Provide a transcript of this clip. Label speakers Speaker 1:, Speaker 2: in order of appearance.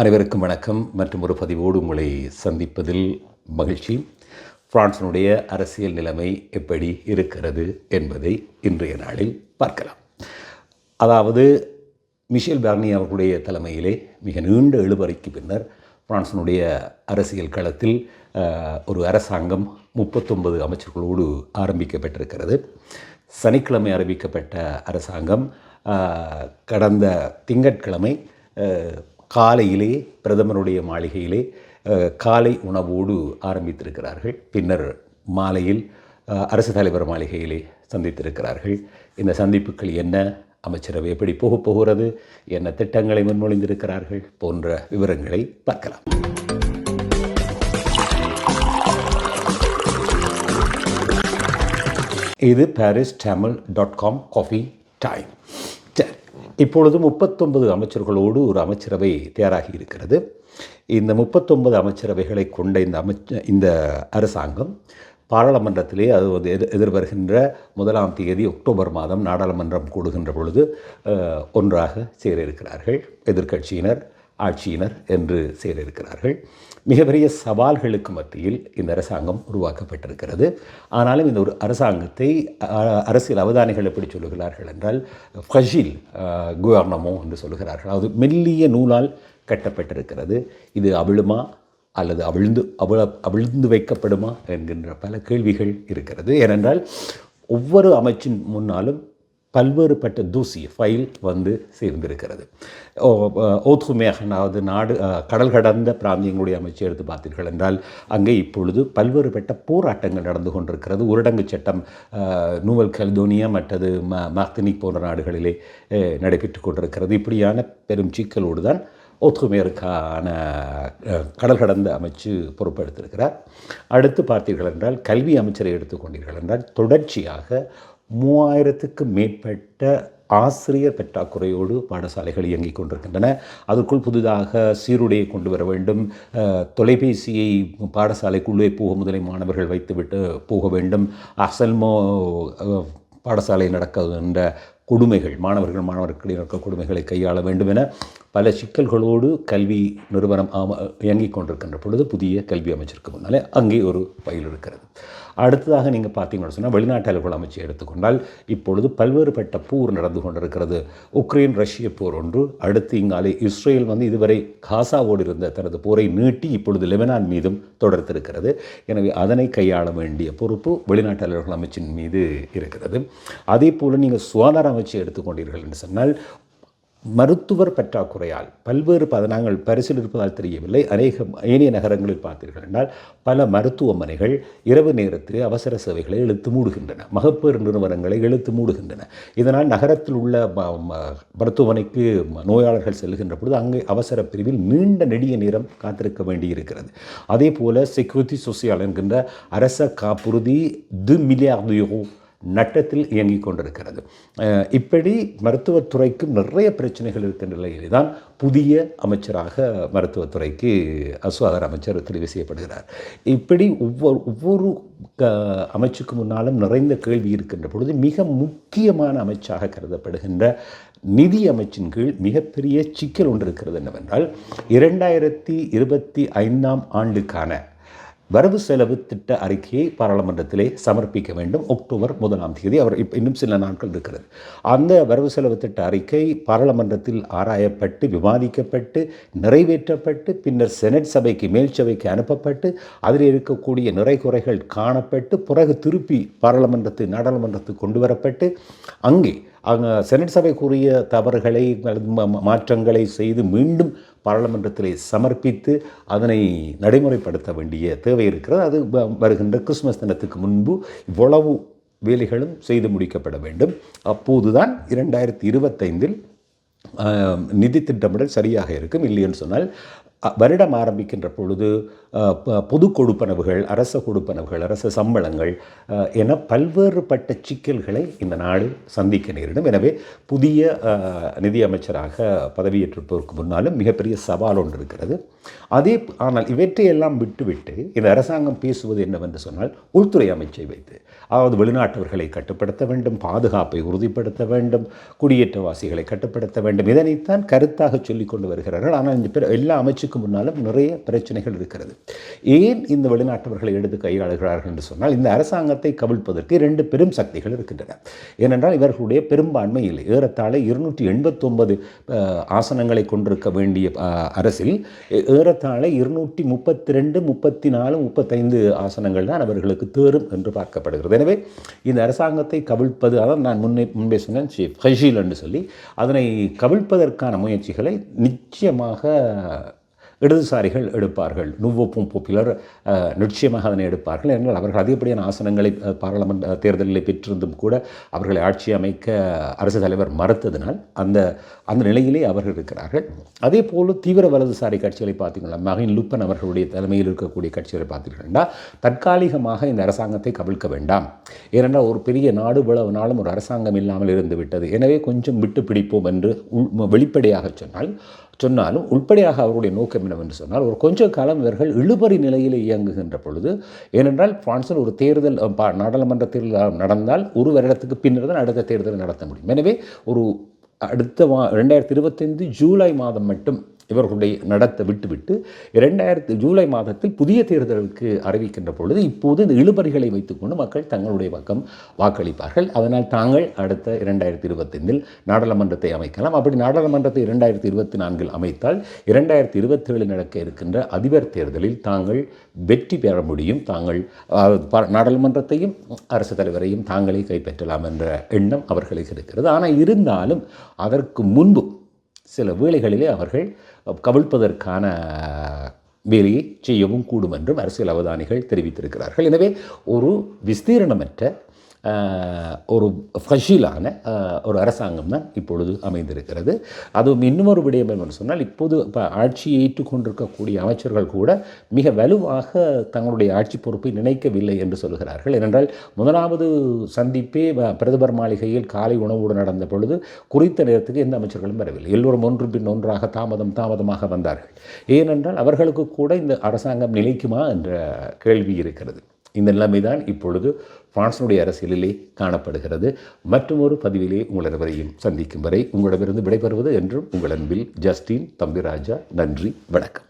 Speaker 1: அனைவருக்கும் வணக்கம். மற்றும் ஒரு பதிவோடு உங்களை சந்திப்பதில் மகிழ்ச்சி. பிரான்சினுடைய அரசியல் நிலைமை எப்படி இருக்கிறது என்பதை இன்றைய நாளில் பார்க்கலாம். அதாவது மிஷேல் பார்னி அவர்களுடைய தலைமையிலே மிக நீண்ட எழுபறைக்கு பின்னர் பிரான்சினுடைய அரசியல் களத்தில் ஒரு அரசாங்கம் முப்பத்தொன்பது அமைச்சர்களோடு ஆரம்பிக்கப்பட்டிருக்கிறது. சனிக்கிழமை அறிவிக்கப்பட்ட அரசாங்கம் கடந்த திங்கட்கிழமை காலையிலே பிரதமருடைய மாளிகையிலே காலை உணவோடு ஆரம்பித்திருக்கிறார்கள். பின்னர் மாலையில் அரசு தலைவர் மாளிகையிலே சந்தித்திருக்கிறார்கள். இந்த சந்திப்புகள் என்ன? அமைச்சரவை எப்படி போகப் போகிறது? என்ன திட்டங்களை முன்மொழிந்திருக்கிறார்கள்? போன்ற விவரங்களை பார்க்கலாம். இது Paris Tamil dot com coffee time இப்பொழுது முப்பத்தொன்பது அமைச்சர்களோடு ஒரு அமைச்சரவை தயாராகி இருக்கிறது. இந்த முப்பத்தொன்பது அமைச்சரவைகளை கொண்ட இந்த அமைச்ச இந்த அரசாங்கம் பாராளுமன்றத்திலே அது வந்து எதிர் எதிர்வருகின்ற முதலாம் தேதி அக்டோபர் மாதம் நாடாளுமன்றம் கூடுகின்ற பொழுது ஒன்றாக சேர இருக்கிறார்கள். எதிர்க்கட்சியினர் ஆட்சியினர் என்று சேர மிகப்பெரிய சவால்களுக்கு மத்தியில் இந்த அரசாங்கம் உருவாக்கப்பட்டிருக்கிறது. ஆனாலும் இந்த ஒரு அரசாங்கத்தை அரசியல் அவதானிகள் எப்படி சொல்லுகிறார்கள் என்றால் ஃபஷில் குவர்னமோ என்று சொல்லுகிறார்கள். அது மெல்லிய நூலால் கட்டப்பட்டிருக்கிறது. இது அவிழுமா அல்லது அவிழ்ந்து அவிழ அவிழ்ந்து வைக்கப்படுமா என்கின்ற பல கேள்விகள் இருக்கிறது. ஏனென்றால் ஒவ்வொரு அமைச்சின் முன்னாலும் பல்வேறுபட்ட தூசி ஃபைல் வந்து சேர்ந்திருக்கிறது. ஓத்துமையாக நாடு கடல் கடந்த பிராந்தியங்களுடைய அமைச்சர் எடுத்து பார்த்தீர்கள் என்றால் அங்கே இப்பொழுது பல்வேறுபட்ட போராட்டங்கள் நடந்து கொண்டிருக்கிறது. ஊரடங்கு சட்டம் நூவல் கல்தோனியா மற்றது ம மார்த்தினிக் போன்ற நாடுகளிலே நடைபெற்று கொண்டிருக்கிறது. இப்படியான பெரும் சிக்கலோடு தான் ஒத்துமையருக்கான கடல் கடந்த அமைச்சு பொறுப்பெடுத்திருக்கிறார். அடுத்து பார்த்தீர்கள் என்றால் கல்வி அமைச்சரை எடுத்துக்கொண்டீர்கள் என்றால் தொடர்ச்சியாக மூவாயிரத்துக்கு மேற்பட்ட ஆசிரியர் பற்றாக்குறையோடு பாடசாலைகள் இயங்கிக் கொண்டிருக்கின்றன. அதற்குள் புதிதாக சீருடையை கொண்டு வர வேண்டும். தொலைபேசியை பாடசாலைக்குள்ளே போக முதலை மாணவர்கள் வைத்துவிட்டு போக வேண்டும். அசல்மோ பாடசாலை நடக்கின்ற கொடுமைகள் மாணவர்கள் மாணவர்களிடையே இருக்க கொடுமைகளை கையாள வேண்டும் என பல சிக்கல்களோடு கல்வி நிறுவனம் இயங்கிக் கொண்டிருக்கின்ற பொழுது புதிய கல்வி அமைச்சருக்கு முன்னாலே அங்கே ஒரு பயில் இருக்கிறது. அடுத்ததாக நீங்கள் பார்த்தீங்கன்னு சொன்னால் வெளிநாட்டு அலுவல் அமைச்சை எடுத்துக்கொண்டால் இப்பொழுது பல்வேறுபட்ட போர் நடந்து கொண்டிருக்கிறது. உக்ரைன் ரஷ்ய போர் ஒன்று அடுத்து இங்காலே இஸ்ரேல் வந்து இதுவரை காசாவோடு இருந்த தனது போரை நீட்டி இப்பொழுது லெபனான் மீதும் தொடர்த்திருக்கிறது. எனவே அதனை கையாள வேண்டிய பொறுப்பு வெளிநாட்டு அலுவலக அமைச்சின் மீது இருக்கிறது. அதே போல் நீங்கள் சுகாதார அமைச்சை எடுத்துக்கொண்டீர்கள் என்று சொன்னால் மருத்துவர் பற்றாக்குறையால் பல்வேறு பத நாங்கள் பரிசில் இருப்பதால் தெரியவில்லை. அநேக ஏனைய நகரங்களில் பார்த்தீர்கள் என்றால் பல மருத்துவமனைகள் இரவு நேரத்தில் அவசர சேவைகளை இழுத்து மூடுகின்றன. மகப்பேறு நிறுவனங்களை இழுத்து மூடுகின்றன. இதனால் நகரத்தில் உள்ள ம- ம- மருத்துவமனைக்கு நோயாளர்கள் செல்கின்ற பொழுது அங்கே அவசர பிரிவில் நீண்ட நெடிய நேரம் காத்திருக்க வேண்டியிருக்கிறது. அதே போல செக்யூரிட்டி சோசியல் என்கின்ற அரச காப்புறுதி து மில்லியார்டு யூரோ நட்டத்தில் இயங்கிக் கொண்டிருக்கிறது. இப்படி மருத்துவத்துறைக்கு நிறைய பிரச்சனைகள் இருக்கின்ற நிலையிலே தான் புதிய அமைச்சராக மருத்துவத்துறைக்கு சுகாதார அமைச்சர் தெரிவு செய்யப்படுகிறார். இப்படி ஒவ்வொரு ஒவ்வொரு க- அமைச்சுக்கு முன்னாலும் நிறைந்த கேள்வி இருக்கின்ற பொழுது மிக முக்கியமான அமைச்சாக கருதப்படுகின்ற நிதி அமைச்சின் கீழ் மிகப்பெரிய சிக்கல் ஒன்று இருக்கிறது என்னவென்றால் இரண்டாயிரத்தி இருபத்தி ஐந்தாம் ஆண்டுக்கான வரவு செலவு திட்ட அறிக்கையை பாராளுமன்றத்திலே சமர்ப்பிக்க வேண்டும். அக்டோபர் முதலாம் தேதி அவர் இப்போ இன்னும் சில நாட்கள் இருக்கிறது. அந்த வரவு செலவு திட்ட அறிக்கை பாராளுமன்றத்தில் ஆராயப்பட்டு விவாதிக்கப்பட்டு நிறைவேற்றப்பட்டு பின்னர் செனட் சபைக்கு மேல் சபைக்கு அனுப்பப்பட்டு அதில் இருக்கக்கூடிய நிறை குறைகள் காணப்பட்டு பிறகு திருப்பி பாராளுமன்றத்து நாடாளுமன்றத்துக்கு கொண்டு வரப்பட்டு அங்கே அங்கே செனட் சபைக்குரிய தவறுகளை ம- மாற்றங்களை செய்து மீண்டும் பாராளுமன்றத்திலே சமர்ப்பித்து அதனை நடைமுறைப்படுத்த வேண்டிய தேவை இருக்கிறது. அது வருகின்ற கிறிஸ்மஸ் தினத்துக்கு முன்பு இவ்வளவு வேலைகளும் செய்து முடிக்கப்பட வேண்டும். அப்போதுதான் இரண்டாயிரத்தி இருபத்தைந்தில் நிதி திட்டமிடல் சரியாக இருக்கும் இல்லைன்னு சொன்னால் வருடம் ஆரம்பிக்கின்ற பொழுது பொது கொடுப்பனவுகள் அரச கொடுப்பனவுகள் அரச சம்பளங்கள் என பல்வேறுபட்ட சிக்கல்களை இந்த நாடு சந்திக்க நேரிடும். எனவே புதிய நிதியமைச்சராக பதவியேற்றிருப்பதற்கு முன்னாலும் மிகப்பெரிய சவால் ஒன்று இருக்கிறது. அதே ஆனால் இவற்றையெல்லாம் விட்டுவிட்டு இந்த அரசாங்கம் பேசுவது என்னவென்று சொன்னால் உள்துறை அமைச்சை வைத்து அதாவது வெளிநாட்டவர்களை கட்டுப்படுத்த வேண்டும் பாதுகாப்பை உறுதிப்படுத்த வேண்டும் குடியேற்றவாசிகளை கட்டுப்படுத்த வேண்டும். இதனைத்தான் கருத்தாக சொல்லிக் கொண்டு வருகிறார்கள். ஆனால் இந்த பேர் எல்லா ஆட்சிக்கு முன்னாலும் நிறைய பிரச்சனைகள் இருக்கிறது. ஏன் இந்த வெளிநாட்டவர்களை எடுத்து கையாளுகிறார்கள் என்று சொன்னால் இந்த அரசாங்கத்தை கவிழ்ப்பதற்கு இரண்டு பெரும் சக்திகள் இருக்கின்றன. ஏனென்றால் இவர்களுடைய பெரும்பான்மை இல்லை. ஏறத்தாழ இருநூற்றி எண்பத்தொன்பது ஆசனங்களை கொண்டிருக்க வேண்டிய அரசில் ஏறத்தாழ இருநூற்றி முப்பத்தி ரெண்டு முப்பத்தி நாலு முப்பத்தைந்து ஆசனங்கள் தான் அவர்களுக்கு தேரும் என்று பார்க்கப்படுகிறது. எனவே இந்த அரசாங்கத்தை கவிழ்ப்பது அதான் நான் முன்னே முன்பே சொன்னேன் ஃபஷீல் என்று சொல்லி அதனை கவிழ்ப்பதற்கான முயற்சிகளை நிச்சயமாக இடதுசாரிகள் எடுப்பார்கள். நுவோப்பும் பாப்புலர் நிச்சயமாக அதனை எடுப்பார்கள். என்றால் அவர்கள் அதிகப்படியான ஆசனங்களை பாராளுமன்ற தேர்தலில் பெற்றிருந்தும் கூட அவர்களை ஆட்சி அமைக்க அரசு தலைவர் மறுத்ததினால் அந்த அந்த நிலையிலே அவர்கள் இருக்கிறார்கள். அதே போல தீவிர வலதுசாரி கட்சிகளை பார்த்தீங்களா? மகின் லுப்பன் அவர்களுடைய தலைமையில் இருக்கக்கூடிய கட்சிகளை பார்த்தீங்கன்னா தற்காலிகமாக இந்த அரசாங்கத்தை கவிழ்க்க வேண்டாம். ஏனென்றால் ஒரு பெரிய நாடு இவ்வளவு நாளும் ஒரு அரசாங்கம் இல்லாமல் இருந்து விட்டது. எனவே கொஞ்சம் விட்டு பிடிப்போம் என்று உள் வெளிப்படையாக சொன்னால் சொன்னாலும் உள்படையாக அவருடைய நோக்கம் என்னவென்று சொன்னால் ஒரு கொஞ்ச காலம் இவர்கள் இழுபறி நிலையில் இயங்குகின்ற பொழுது ஏனென்றால் பிரான்சில் ஒரு தேர்தல் பா- நாடாளுமன்ற தேர்தல் நடந்தால் ஒரு வருடத்துக்கு பின்னர் தான் அடுத்த தேர்தலை நடத்த முடியும். எனவே ஒரு அடுத்த மா ரெண்டாயிரத்தி இருபத்தைந்து ஜூலை மாதம் மட்டும் இவர்களுடைய நடத்த விட்டுவிட்டு இரண்டாயிரத்து ஜூலை மாதத்தில் புதிய தேர்தலுக்கு அறிவிக்கின்ற பொழுது இப்போது இந்த இழுபறிகளை வைத்துக்கொண்டு மக்கள் தங்களுடைய பக்கம் வாக்களிப்பார்கள். அதனால் தாங்கள் அடுத்த இரண்டாயிரத்தி இருபத்தைந்தில் நாடாளுமன்றத்தை அமைக்கலாம். அப்படி நாடாளுமன்றத்தை இரண்டாயிரத்தி இருபத்தி நான்கில் அமைத்தால் இரண்டாயிரத்தி இருபத்தேழில் நடக்க இருக்கின்ற அதிபர் தேர்தலில் தாங்கள் வெற்றி பெற முடியும். தாங்கள் ப- நாடாளுமன்றத்தையும் அரசு தலைவரையும் தாங்களே கைப்பற்றலாம் என்ற எண்ணம் அவர்களுக்கு இருக்கிறது. ஆனால் இருந்தாலும் அதற்கு முன்பு சில வேளைகளிலே அவர்கள் கவிழ்ப்பதற்கான வேலையை செய்யவும் கூடும் என்றும் அரசியல் அவதானிகள் தெரிவித்திருக்கிறார்கள். எனவே ஒரு விஸ்தீரணமற்ற ஒரு ஃபஷிலான ஒரு அரசாங்கம் தான் இப்பொழுது அமைந்திருக்கிறது. அதுவும் இன்னொரு விடயம் என்று சொன்னால் இப்போது இப்போ ஆட்சியை ஏற்றுக்கொண்டிருக்கக்கூடிய அமைச்சர்கள் கூட மிக வலுவாக தங்களுடைய ஆட்சி பொறுப்பை நினைக்கவில்லை என்று சொல்கிறார்கள். ஏனென்றால் முதலாவது சந்திப்பே வ- பிரதமர் மாளிகையில் காலை உணவோடு நடந்த பொழுது குறித்த நேரத்துக்கு எந்த அமைச்சர்களும் வரவில்லை. எல்லோரும் ஒன்று பின் ஒன்றாக தாமதம் தாமதமாக வந்தார்கள். ஏனென்றால் அவர்களுக்கு கூட இந்த அரசாங்கம் நிலைக்குமா என்ற கேள்வி இருக்கிறது. இந்த நிலைமை தான் இப்பொழுது பிரான்சினுடைய அரசியலிலே காணப்படுகிறது. மற்றும் ஒரு பதிவிலே உங்கள் அனைவரையும் சந்திக்கும் வரை உங்களிடமிருந்து விடைபெறுவது என்றும் உங்கள் அன்பில் ஜஸ்டின் தம்பிராஜா. நன்றி வணக்கம்.